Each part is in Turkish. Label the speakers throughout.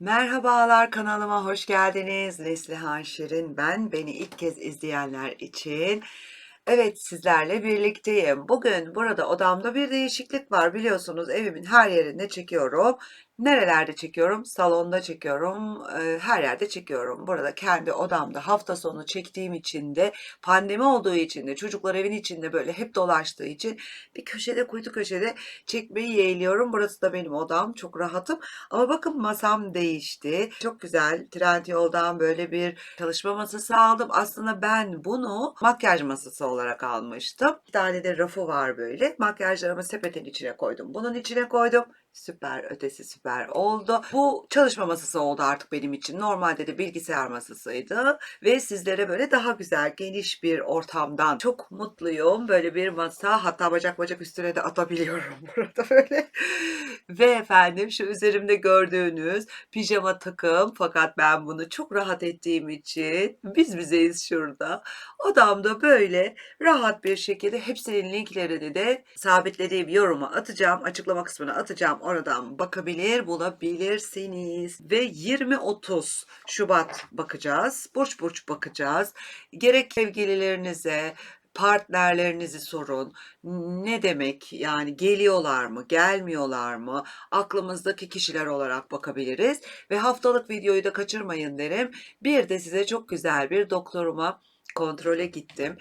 Speaker 1: Merhabalar kanalıma hoş geldiniz. Neslihan Şirin ben. Beni ilk kez izleyenler için. Evet sizlerle birlikteyim. Bugün burada odamda bir değişiklik var. Biliyorsunuz evimin her yerinde çekiyorum. Nerelerde çekiyorum? Salonda çekiyorum. Her yerde çekiyorum. Burada kendi odamda hafta sonu çektiğim için de pandemi olduğu için de çocuklar evin içinde böyle hep dolaştığı için bir köşede kuytu köşede çekmeyi yeğliyorum. Burası da benim odam. Çok rahatım. Ama bakın masam değişti. Çok güzel. Trendyol'dan böyle bir çalışma masası aldım. Aslında ben bunu makyaj masası olarak almıştım. Bir tane de rafı var böyle. Makyajlarımı sepetin içine koydum. Bunun içine koydum. Süper ötesi süper oldu. Bu çalışma masası oldu artık benim için. Normalde de bilgisayar masasıydı. Ve sizlere böyle daha güzel geniş bir ortamdan çok mutluyum. Böyle bir masa hatta bacak bacak üstüne de atabiliyorum burada böyle. Ve efendim şu üzerimde gördüğünüz pijama takım fakat ben bunu çok rahat ettiğim için biz bizeyiz şurada. Odamda böyle rahat bir şekilde hepsinin linklerini de sabitlediğim yoruma atacağım. Açıklama kısmına atacağım. Oradan bakabilir, bulabilirsiniz. Ve 20-30 Şubat bakacağız. Burç burç bakacağız. Gerek sevgililerinize, partnerlerinizi sorun. Ne demek yani geliyorlar mı, gelmiyorlar mı? Aklımızdaki kişiler olarak bakabiliriz ve haftalık videoyu da kaçırmayın derim. Bir de size çok güzel bir doktoruma kontrole gittim.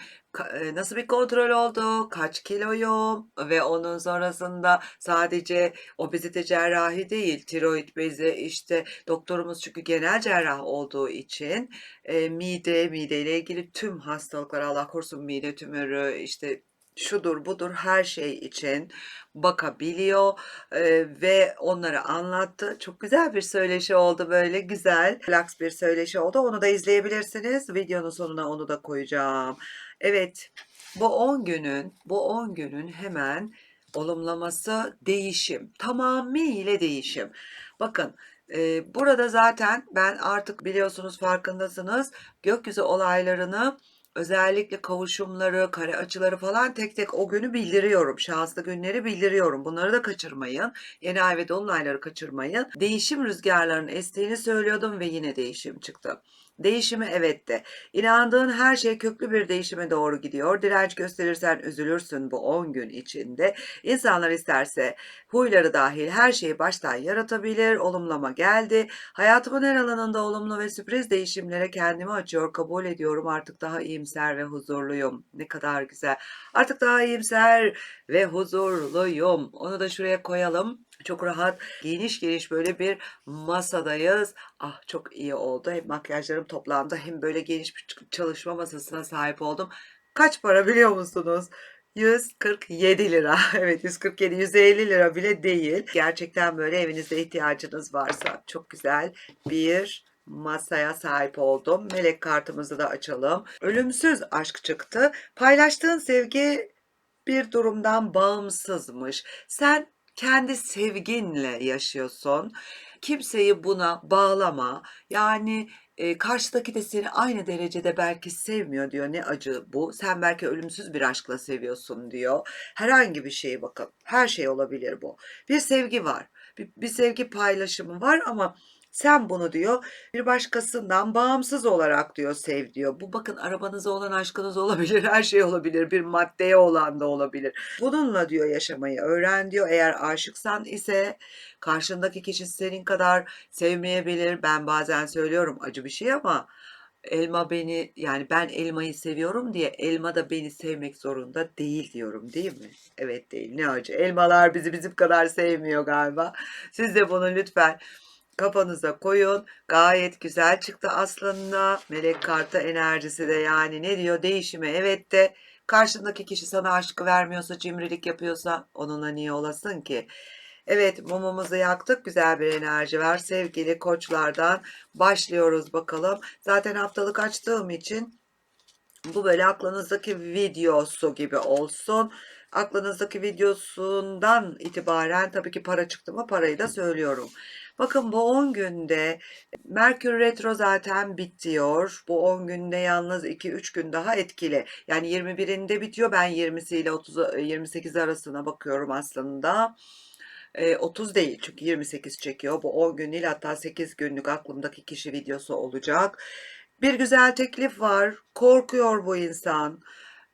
Speaker 1: E, Nasıl bir kontrol oldu? Kaç kiloyum? Ve onun sonrasında sadece obezite cerrahi değil, tiroid bezi işte doktorumuz çünkü genel cerrah olduğu için e, mide, mideyle ilgili tüm hastalıklar Allah korusun mide tümörü işte şudur budur her şey için bakabiliyor e, ve onları anlattı. Çok güzel bir söyleşi oldu böyle güzel, relax bir söyleşi oldu. Onu da izleyebilirsiniz. Videonun sonuna onu da koyacağım. Evet, bu 10 günün, bu 10 günün hemen olumlaması değişim. Tamamıyla değişim. Bakın e, burada zaten ben artık biliyorsunuz farkındasınız gökyüzü olaylarını özellikle kavuşumları, kare açıları falan tek tek o günü bildiriyorum. Şanslı günleri bildiriyorum. Bunları da kaçırmayın. Yeni ay ve dolunayları kaçırmayın. Değişim rüzgarlarının estiğini söylüyordum ve yine değişim çıktı. Değişimi evet de. İnandığın her şey köklü bir değişime doğru gidiyor. Direnç gösterirsen üzülürsün bu 10 gün içinde. İnsanlar isterse huyları dahil her şeyi baştan yaratabilir. Olumlama geldi. Hayatımın her alanında olumlu ve sürpriz değişimlere kendimi açıyor. Kabul ediyorum. Artık daha iyimser ve huzurluyum. Ne kadar güzel. Artık daha iyimser ve huzurluyum. Onu da şuraya koyalım. Çok rahat, geniş geniş böyle bir masadayız. Ah çok iyi oldu. Hem makyajlarım toplandı hem böyle geniş bir çalışma masasına sahip oldum. Kaç para biliyor musunuz? 147 lira. Evet 147, 150 lira bile değil. Gerçekten böyle evinizde ihtiyacınız varsa çok güzel bir masaya sahip oldum. Melek kartımızı da açalım. Ölümsüz aşk çıktı. Paylaştığın sevgi bir durumdan bağımsızmış. Sen kendi sevginle yaşıyorsun. Kimseyi buna bağlama. Yani e, karşıdaki de seni aynı derecede belki sevmiyor diyor. Ne acı bu. Sen belki ölümsüz bir aşkla seviyorsun diyor. Herhangi bir şey bakın. Her şey olabilir bu. Bir sevgi var. Bir, bir sevgi paylaşımı var ama sen bunu diyor bir başkasından bağımsız olarak diyor sev diyor. Bu bakın arabanıza olan aşkınız olabilir, her şey olabilir, bir maddeye olan da olabilir. Bununla diyor yaşamayı öğren diyor. Eğer aşıksan ise karşındaki kişi senin kadar sevmeyebilir. Ben bazen söylüyorum acı bir şey ama elma beni yani ben elmayı seviyorum diye elma da beni sevmek zorunda değil diyorum değil mi? Evet değil ne acı. Elmalar bizi bizim kadar sevmiyor galiba. Siz de bunu lütfen kafanıza koyun. Gayet güzel çıktı aslında. Melek kartı enerjisi de yani ne diyor? Değişime evet de karşındaki kişi sana aşkı vermiyorsa, cimrilik yapıyorsa onunla niye olasın ki? Evet mumumuzu yaktık. Güzel bir enerji var. Sevgili koçlardan başlıyoruz bakalım. Zaten haftalık açtığım için bu böyle aklınızdaki videosu gibi olsun. Aklınızdaki videosundan itibaren tabii ki para çıktı mı parayı da söylüyorum. Bakın bu 10 günde Merkür Retro zaten bitiyor. Bu 10 günde yalnız 2-3 gün daha etkili. Yani 21'inde bitiyor. Ben 20'si ile 30 28 arasına bakıyorum aslında. Eee, 30 değil çünkü 28 çekiyor. Bu 10 gün değil hatta 8 günlük aklımdaki kişi videosu olacak. Bir güzel teklif var. Korkuyor bu insan.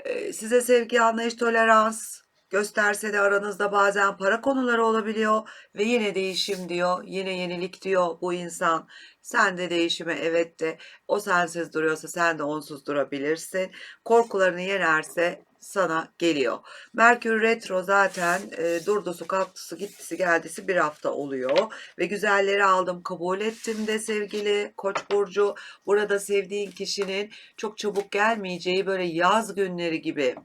Speaker 1: Eee, size sevgi, anlayış, tolerans gösterse de aranızda bazen para konuları olabiliyor ve yine değişim diyor, yine yenilik diyor bu insan. Sen de değişime evet de o sensiz duruyorsa sen de onsuz durabilirsin. Korkularını yenerse sana geliyor. Merkür Retro zaten e, durdusu kalktısı gittisi geldisi bir hafta oluyor. Ve güzelleri aldım kabul ettim de sevgili Koç burcu. Burada sevdiğin kişinin çok çabuk gelmeyeceği böyle yaz günleri gibi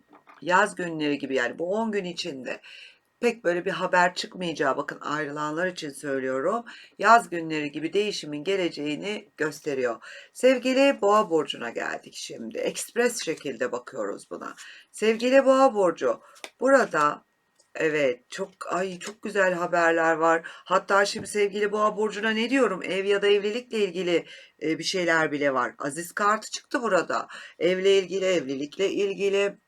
Speaker 1: yaz günleri gibi yani bu 10 gün içinde pek böyle bir haber çıkmayacağı bakın ayrılanlar için söylüyorum. Yaz günleri gibi değişimin geleceğini gösteriyor. Sevgili Boğa burcuna geldik şimdi. Ekspres şekilde bakıyoruz buna. Sevgili Boğa burcu burada Evet, çok ay çok güzel haberler var. Hatta şimdi sevgili Boğa burcuna ne diyorum? Ev ya da evlilikle ilgili e, bir şeyler bile var. Aziz kartı çıktı burada. Evle ilgili, evlilikle ilgili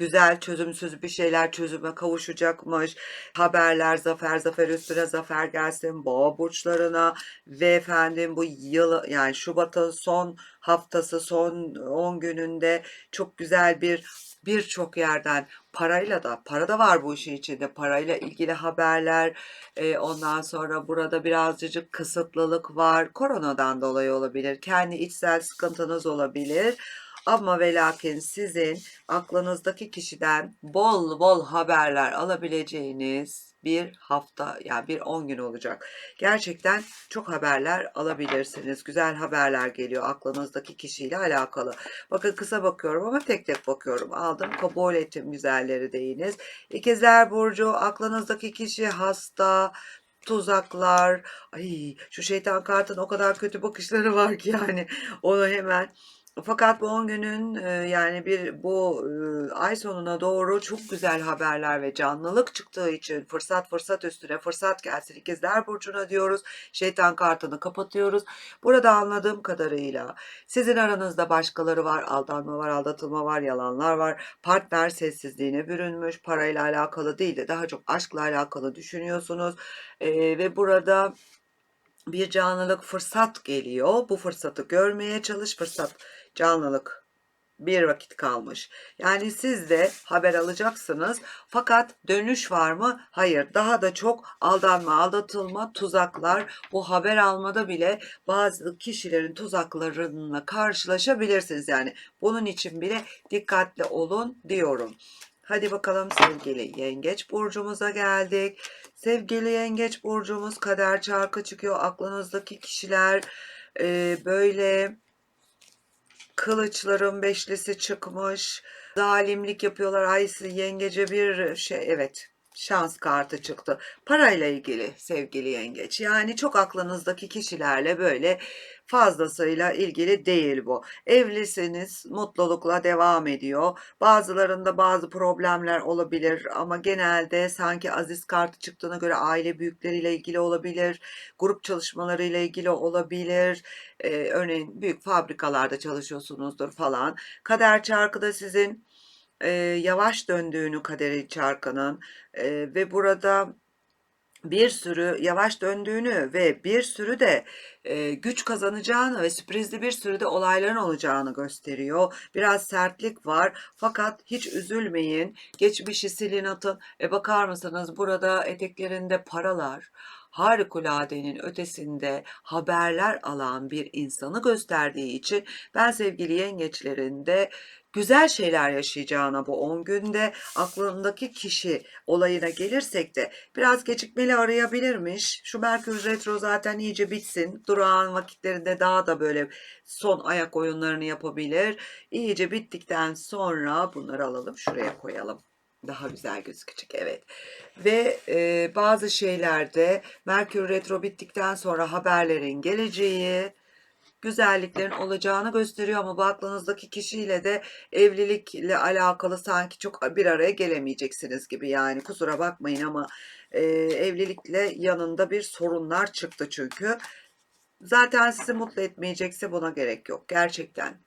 Speaker 1: güzel çözümsüz bir şeyler çözüme kavuşacakmış. Haberler zafer zafer üstüne zafer gelsin. Boğa burçlarına ve efendim bu yıl yani Şubat'ın son haftası son 10 gününde çok güzel bir birçok yerden parayla da para da var bu işin içinde. Parayla ilgili haberler e, ondan sonra burada birazcık kısıtlılık var. Koronadan dolayı olabilir kendi içsel sıkıntınız olabilir ama ve lakin sizin aklınızdaki kişiden bol bol haberler alabileceğiniz bir hafta yani bir 10 gün olacak. Gerçekten çok haberler alabilirsiniz. Güzel haberler geliyor aklınızdaki kişiyle alakalı. Bakın kısa bakıyorum ama tek tek bakıyorum. Aldım kabul ettim güzelleri deyiniz. İkizler Burcu aklınızdaki kişi hasta, tuzaklar. Ay şu şeytan kartın o kadar kötü bakışları var ki yani onu hemen fakat bu 10 günün e, yani bir bu e, ay sonuna doğru çok güzel haberler ve canlılık çıktığı için fırsat fırsat üstüne fırsat gelsin ikizler burcuna diyoruz. Şeytan kartını kapatıyoruz. Burada anladığım kadarıyla sizin aranızda başkaları var, aldanma var, aldatılma var, yalanlar var. Partner sessizliğine bürünmüş, parayla alakalı değil de daha çok aşkla alakalı düşünüyorsunuz. E, ve burada bir canlılık fırsat geliyor. Bu fırsatı görmeye çalış. Fırsat canlılık bir vakit kalmış. Yani siz de haber alacaksınız. Fakat dönüş var mı? Hayır. Daha da çok aldanma, aldatılma, tuzaklar. Bu haber almada bile bazı kişilerin tuzaklarına karşılaşabilirsiniz. Yani bunun için bile dikkatli olun diyorum. Hadi bakalım sevgili yengeç burcumuza geldik. Sevgili yengeç burcumuz kader çarkı çıkıyor. Aklınızdaki kişiler e, böyle kılıçların beşlisi çıkmış. Zalimlik yapıyorlar. Ay yengece bir şey evet şans kartı çıktı. Parayla ilgili sevgili yengeç. Yani çok aklınızdaki kişilerle böyle fazlasıyla ilgili değil bu. Evlisiniz, mutlulukla devam ediyor. Bazılarında bazı problemler olabilir ama genelde sanki aziz kartı çıktığına göre aile büyükleriyle ilgili olabilir, grup çalışmalarıyla ilgili olabilir. Ee, örneğin büyük fabrikalarda çalışıyorsunuzdur falan. Kader çarkı da sizin e, yavaş döndüğünü kaderi çarkının e, ve burada bir sürü yavaş döndüğünü ve bir sürü de e, güç kazanacağını ve sürprizli bir sürü de olayların olacağını gösteriyor. Biraz sertlik var fakat hiç üzülmeyin. Geçmişi silin atın. E bakar mısınız burada eteklerinde paralar, harikuladenin ötesinde haberler alan bir insanı gösterdiği için ben sevgili yengeçlerinde güzel şeyler yaşayacağına bu 10 günde aklındaki kişi olayına gelirsek de biraz gecikmeli arayabilirmiş. Şu Merkür Retro zaten iyice bitsin. Durağan vakitlerinde daha da böyle son ayak oyunlarını yapabilir. İyice bittikten sonra bunları alalım şuraya koyalım daha güzel gözükecek evet. Ve e, bazı şeylerde Merkür Retro bittikten sonra haberlerin geleceği, güzelliklerin olacağını gösteriyor ama bu aklınızdaki kişiyle de evlilikle alakalı sanki çok bir araya gelemeyeceksiniz gibi yani kusura bakmayın ama e, evlilikle yanında bir sorunlar çıktı çünkü. Zaten sizi mutlu etmeyecekse buna gerek yok gerçekten.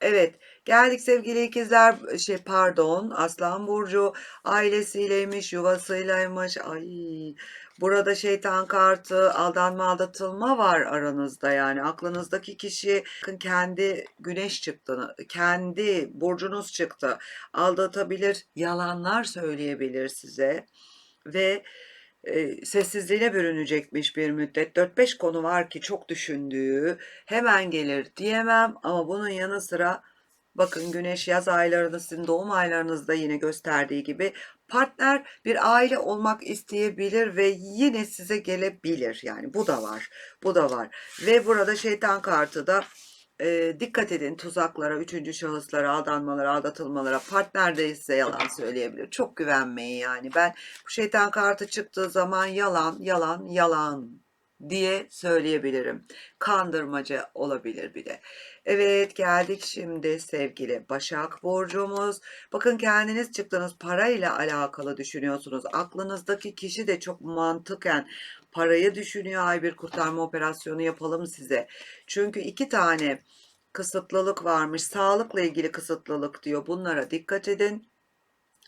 Speaker 1: Evet, geldik sevgili ikizler, şey pardon, Aslan burcu ailesiyleymiş, yuvasıylaymış. Ay, burada şeytan kartı, aldanma, aldatılma var aranızda yani. Aklınızdaki kişi kendi güneş çıktı, kendi burcunuz çıktı. Aldatabilir, yalanlar söyleyebilir size ve e, sessizliğine bürünecekmiş bir müddet. 4-5 konu var ki çok düşündüğü hemen gelir diyemem ama bunun yanı sıra bakın güneş yaz aylarında sizin doğum aylarınızda yine gösterdiği gibi partner bir aile olmak isteyebilir ve yine size gelebilir. Yani bu da var. Bu da var. Ve burada şeytan kartı da e, dikkat edin tuzaklara, üçüncü şahıslara, aldanmalara, aldatılmalara. Partner de size yalan söyleyebilir. Çok güvenmeyin yani. Ben bu şeytan kartı çıktığı zaman yalan, yalan, yalan diye söyleyebilirim. Kandırmaca olabilir bir de. Evet geldik şimdi sevgili Başak Burcumuz. Bakın kendiniz çıktınız parayla alakalı düşünüyorsunuz. Aklınızdaki kişi de çok mantıken parayı düşünüyor. Ay bir kurtarma operasyonu yapalım size. Çünkü iki tane kısıtlılık varmış. Sağlıkla ilgili kısıtlılık diyor. Bunlara dikkat edin.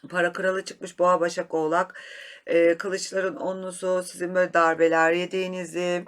Speaker 1: Para kralı çıkmış boğa başak oğlak. Ee, kılıçların onlusu sizin böyle darbeler yediğinizi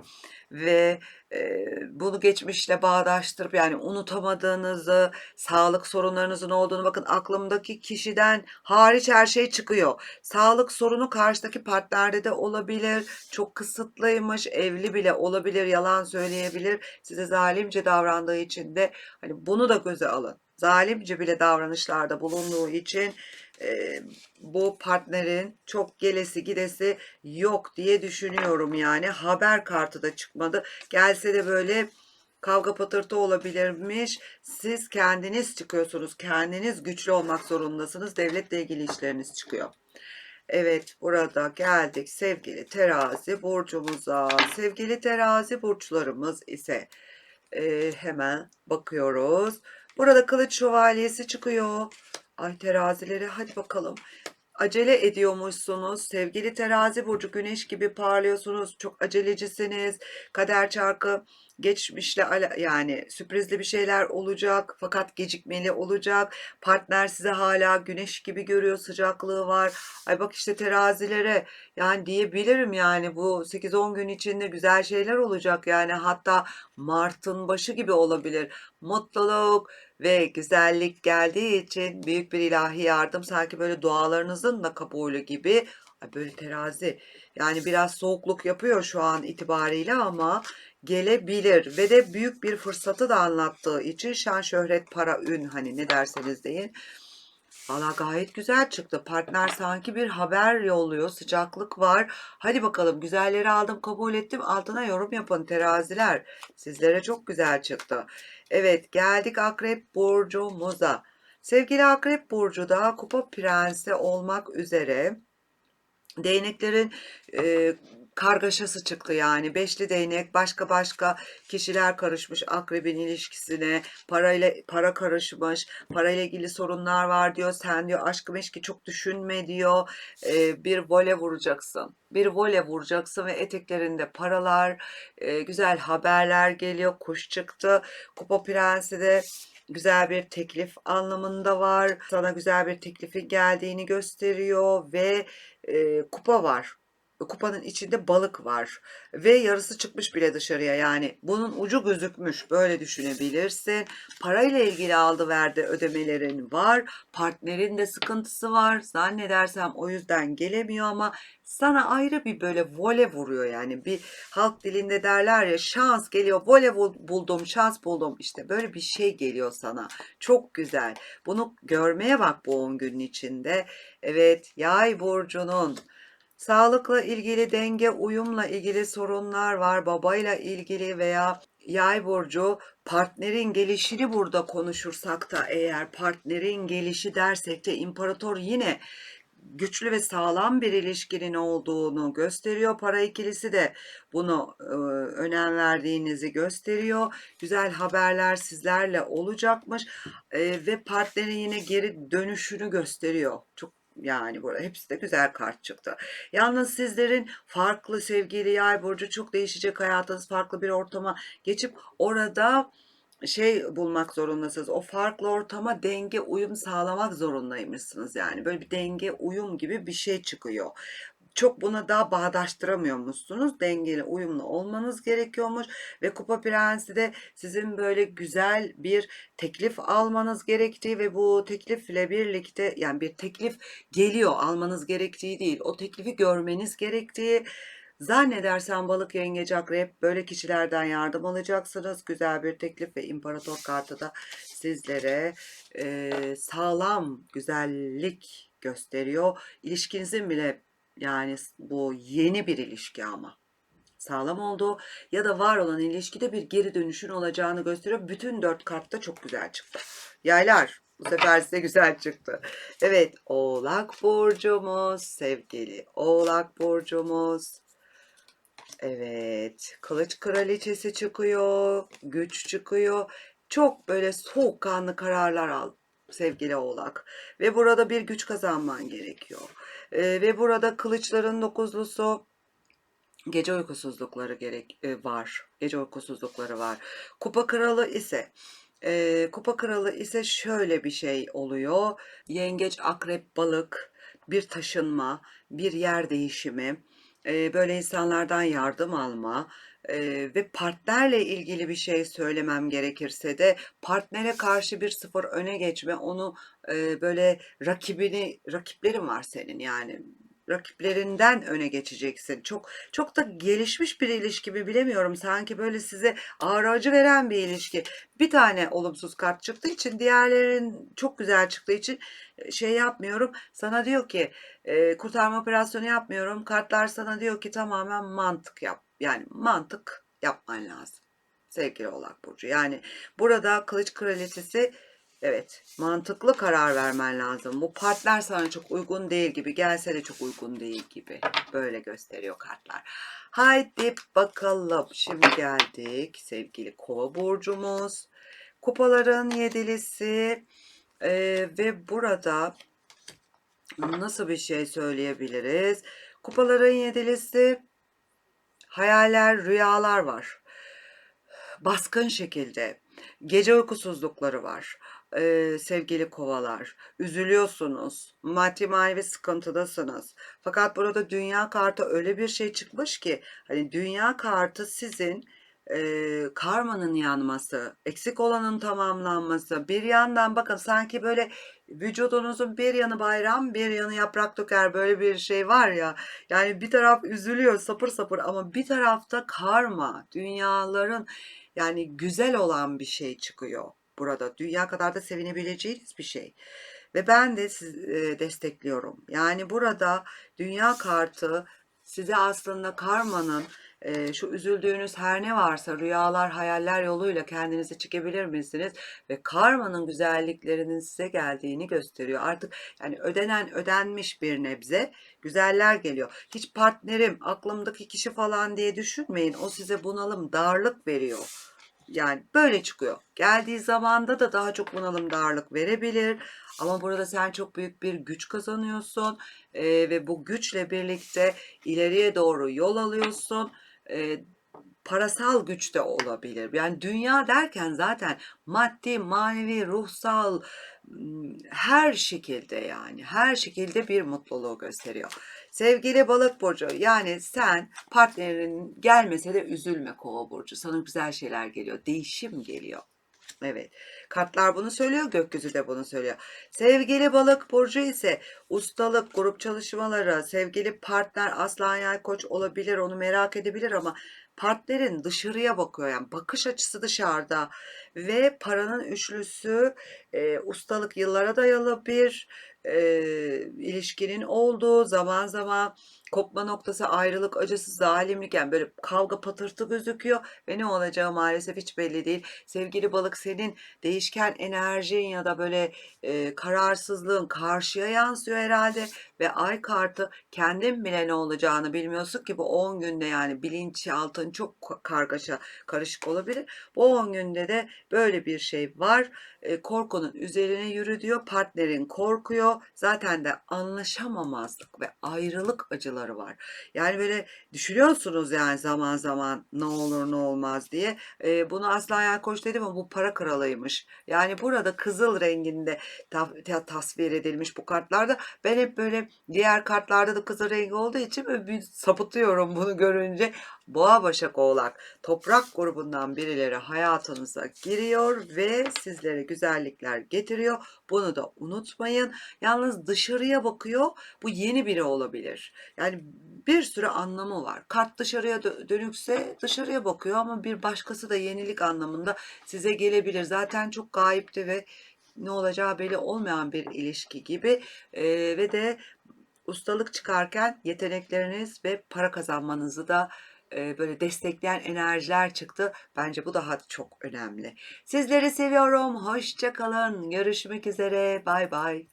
Speaker 1: ve e, bunu geçmişle bağdaştırıp yani unutamadığınızı, sağlık sorunlarınızın olduğunu bakın aklımdaki kişiden hariç her şey çıkıyor. Sağlık sorunu karşıdaki partnerde de olabilir. Çok kısıtlıymış, evli bile olabilir, yalan söyleyebilir. Size zalimce davrandığı için de hani bunu da göze alın. Zalimce bile davranışlarda bulunduğu için e, bu partnerin çok gelesi gidesi yok diye düşünüyorum yani. Haber kartı da çıkmadı. Gelse de böyle kavga patırtı olabilirmiş. Siz kendiniz çıkıyorsunuz kendiniz güçlü olmak zorundasınız. Devletle ilgili işleriniz çıkıyor. Evet burada geldik sevgili terazi burcumuza. Sevgili terazi burçlarımız ise e, hemen bakıyoruz burada kılıç şövalyesi çıkıyor Ay terazileri hadi bakalım. Acele ediyormuşsunuz. Sevgili terazi burcu güneş gibi parlıyorsunuz. Çok acelecisiniz. Kader çarkı geçmişle yani sürprizli bir şeyler olacak fakat gecikmeli olacak. Partner size hala güneş gibi görüyor. Sıcaklığı var. Ay bak işte terazilere yani diyebilirim yani bu 8-10 gün içinde güzel şeyler olacak. Yani hatta Mart'ın başı gibi olabilir. Mutluluk, ve güzellik geldiği için büyük bir ilahi yardım sanki böyle dualarınızın da kabulü gibi böyle terazi yani biraz soğukluk yapıyor şu an itibariyle ama gelebilir ve de büyük bir fırsatı da anlattığı için şan şöhret para ün hani ne derseniz deyin Valla gayet güzel çıktı. Partner sanki bir haber yolluyor. Sıcaklık var. Hadi bakalım güzelleri aldım kabul ettim. Altına yorum yapın teraziler. Sizlere çok güzel çıktı. Evet geldik Akrep Burcu'muza. Sevgili Akrep Burcu da Kupa Prensi olmak üzere değneklerin e, kargaşası çıktı yani. Beşli değnek başka başka kişiler karışmış akrebin ilişkisine. Parayla para karışmış. Parayla ilgili sorunlar var diyor. Sen diyor aşkı meşki çok düşünme diyor. Ee, bir vole vuracaksın. Bir vole vuracaksın ve eteklerinde paralar, e, güzel haberler geliyor. Kuş çıktı. Kupa Prensi de güzel bir teklif anlamında var. Sana güzel bir teklifin geldiğini gösteriyor ve e, kupa var kupanın içinde balık var. Ve yarısı çıkmış bile dışarıya. Yani bunun ucu gözükmüş. Böyle düşünebilirsin. Parayla ilgili aldı verdi ödemelerin var. Partnerin de sıkıntısı var. Zannedersem o yüzden gelemiyor ama sana ayrı bir böyle vole vuruyor yani. Bir halk dilinde derler ya şans geliyor vole buldum şans buldum. İşte böyle bir şey geliyor sana. Çok güzel. Bunu görmeye bak bu 10 günün içinde. Evet yay burcunun Sağlıkla ilgili denge, uyumla ilgili sorunlar var. Babayla ilgili veya yay burcu partnerin gelişini burada konuşursak da eğer partnerin gelişi dersek de imparator yine güçlü ve sağlam bir ilişkinin olduğunu gösteriyor. Para ikilisi de bunu e, önem verdiğinizi gösteriyor. Güzel haberler sizlerle olacakmış e, ve partnerin yine geri dönüşünü gösteriyor. Çok yani burada hepsi de güzel kart çıktı. Yalnız sizlerin farklı sevgili yay burcu çok değişecek hayatınız farklı bir ortama geçip orada şey bulmak zorundasınız. O farklı ortama denge, uyum sağlamak zorundaymışsınız yani. Böyle bir denge, uyum gibi bir şey çıkıyor. Çok buna daha bağdaştıramıyormuşsunuz. Dengeli, uyumlu olmanız gerekiyormuş ve Kupa Prensi de sizin böyle güzel bir teklif almanız gerektiği ve bu teklifle birlikte yani bir teklif geliyor almanız gerektiği değil. O teklifi görmeniz gerektiği Zannedersem balık yengeç akrep böyle kişilerden yardım alacaksınız. Güzel bir teklif ve imparator kartı da sizlere e, sağlam güzellik gösteriyor. İlişkinizin bile yani bu yeni bir ilişki ama sağlam olduğu ya da var olan ilişkide bir geri dönüşün olacağını gösteriyor. Bütün dört kart da çok güzel çıktı. Yaylar bu sefer size güzel çıktı. Evet Oğlak Burcumuz sevgili Oğlak Burcumuz. Evet, kılıç kraliçesi çıkıyor, güç çıkıyor. Çok böyle soğukkanlı kararlar al sevgili oğlak. Ve burada bir güç kazanman gerekiyor. Ee, ve burada kılıçların dokuzlusu gece uykusuzlukları gerek e, var. Gece uykusuzlukları var. Kupa kralı ise e, kupa kralı ise şöyle bir şey oluyor. Yengeç, akrep, balık, bir taşınma, bir yer değişimi Eee, böyle insanlardan yardım alma, ve partnerle ilgili bir şey söylemem gerekirse de partnere karşı bir sıfır öne geçme, onu, eee, böyle rakibini rakiplerin var senin yani rakiplerinden öne geçeceksin. Çok çok da gelişmiş bir ilişki mi bilemiyorum. Sanki böyle size ağır acı veren bir ilişki. Bir tane olumsuz kart çıktığı için diğerlerin çok güzel çıktığı için şey yapmıyorum. Sana diyor ki e, kurtarma operasyonu yapmıyorum. Kartlar sana diyor ki tamamen mantık yap. Yani mantık yapman lazım. Sevgili Oğlak Burcu. Yani burada Kılıç Kraliçesi Evet, mantıklı karar vermen lazım. Bu partner sana çok uygun değil gibi, gelse de çok uygun değil gibi. Böyle gösteriyor kartlar. Haydi bakalım. Şimdi geldik sevgili Kova burcumuz. Kupaların yedilisi ee, ve burada nasıl bir şey söyleyebiliriz? Kupaların yedilisi hayaller, rüyalar var. Baskın şekilde gece uykusuzlukları var e, sevgili kovalar. Üzülüyorsunuz. Maddi manevi sıkıntıdasınız. Fakat burada dünya kartı öyle bir şey çıkmış ki hani dünya kartı sizin e, karmanın yanması, eksik olanın tamamlanması. Bir yandan bakın sanki böyle vücudunuzun bir yanı bayram, bir yanı yaprak döker böyle bir şey var ya. Yani bir taraf üzülüyor sapır sapır ama bir tarafta karma, dünyaların yani güzel olan bir şey çıkıyor burada. Dünya kadar da sevinebileceğiniz bir şey. Ve ben de sizi e, destekliyorum. Yani burada dünya kartı size aslında karmanın e, şu üzüldüğünüz her ne varsa rüyalar, hayaller yoluyla kendinizi çekebilir misiniz? Ve karmanın güzelliklerinin size geldiğini gösteriyor. Artık yani ödenen ödenmiş bir nebze güzeller geliyor. Hiç partnerim, aklımdaki kişi falan diye düşünmeyin. O size bunalım, darlık veriyor yani böyle çıkıyor. Geldiği zamanda da daha çok bunalım darlık verebilir. Ama burada sen çok büyük bir güç kazanıyorsun e, ve bu güçle birlikte ileriye doğru yol alıyorsun. E, parasal güç de olabilir. Yani dünya derken zaten maddi, manevi, ruhsal her şekilde yani her şekilde bir mutluluğu gösteriyor. Sevgili balık burcu yani sen partnerin gelmese de üzülme kova burcu. Sana güzel şeyler geliyor. Değişim geliyor. Evet. Kartlar bunu söylüyor, gökyüzü de bunu söylüyor. Sevgili balık burcu ise ustalık, grup çalışmaları, sevgili partner aslan yay koç olabilir, onu merak edebilir ama partnerin dışarıya bakıyor yani bakış açısı dışarıda ve paranın üçlüsü e, ustalık yıllara dayalı bir e, ilişkinin olduğu zaman zaman kopma noktası ayrılık acısı zalimlik yani böyle kavga patırtı gözüküyor ve ne olacağı maalesef hiç belli değil. Sevgili balık senin değişken enerjin ya da böyle e, kararsızlığın karşıya yansıyor herhalde ve ay kartı kendin bile ne olacağını bilmiyorsun ki bu 10 günde yani bilinçaltın çok kargaşa karışık olabilir. Bu 10 günde de böyle bir şey var. E, korkunun üzerine yürü diyor partnerin korkuyor. Zaten de anlaşamamazlık ve ayrılık acıları var. Yani böyle düşünüyorsunuz yani zaman zaman ne olur ne olmaz diye. Ee, bunu asla yani koç ama bu para kralıymış. Yani burada kızıl renginde ta- tasvir edilmiş bu kartlarda. Ben hep böyle diğer kartlarda da kızıl rengi olduğu için böyle bir sapıtıyorum bunu görünce. Boğa Başak Oğlak toprak grubundan birileri hayatınıza giriyor ve sizlere güzellikler getiriyor. Bunu da unutmayın. Yalnız dışarıya bakıyor. Bu yeni biri olabilir. Yani bir sürü anlamı var. Kart dışarıya dö- dönükse dışarıya bakıyor ama bir başkası da yenilik anlamında size gelebilir. Zaten çok gayipti ve ne olacağı belli olmayan bir ilişki gibi Ee, ve de ustalık çıkarken yetenekleriniz ve para kazanmanızı da böyle destekleyen enerjiler çıktı. Bence bu daha çok önemli. Sizleri seviyorum. Hoşça kalın. Görüşmek üzere. Bay bay.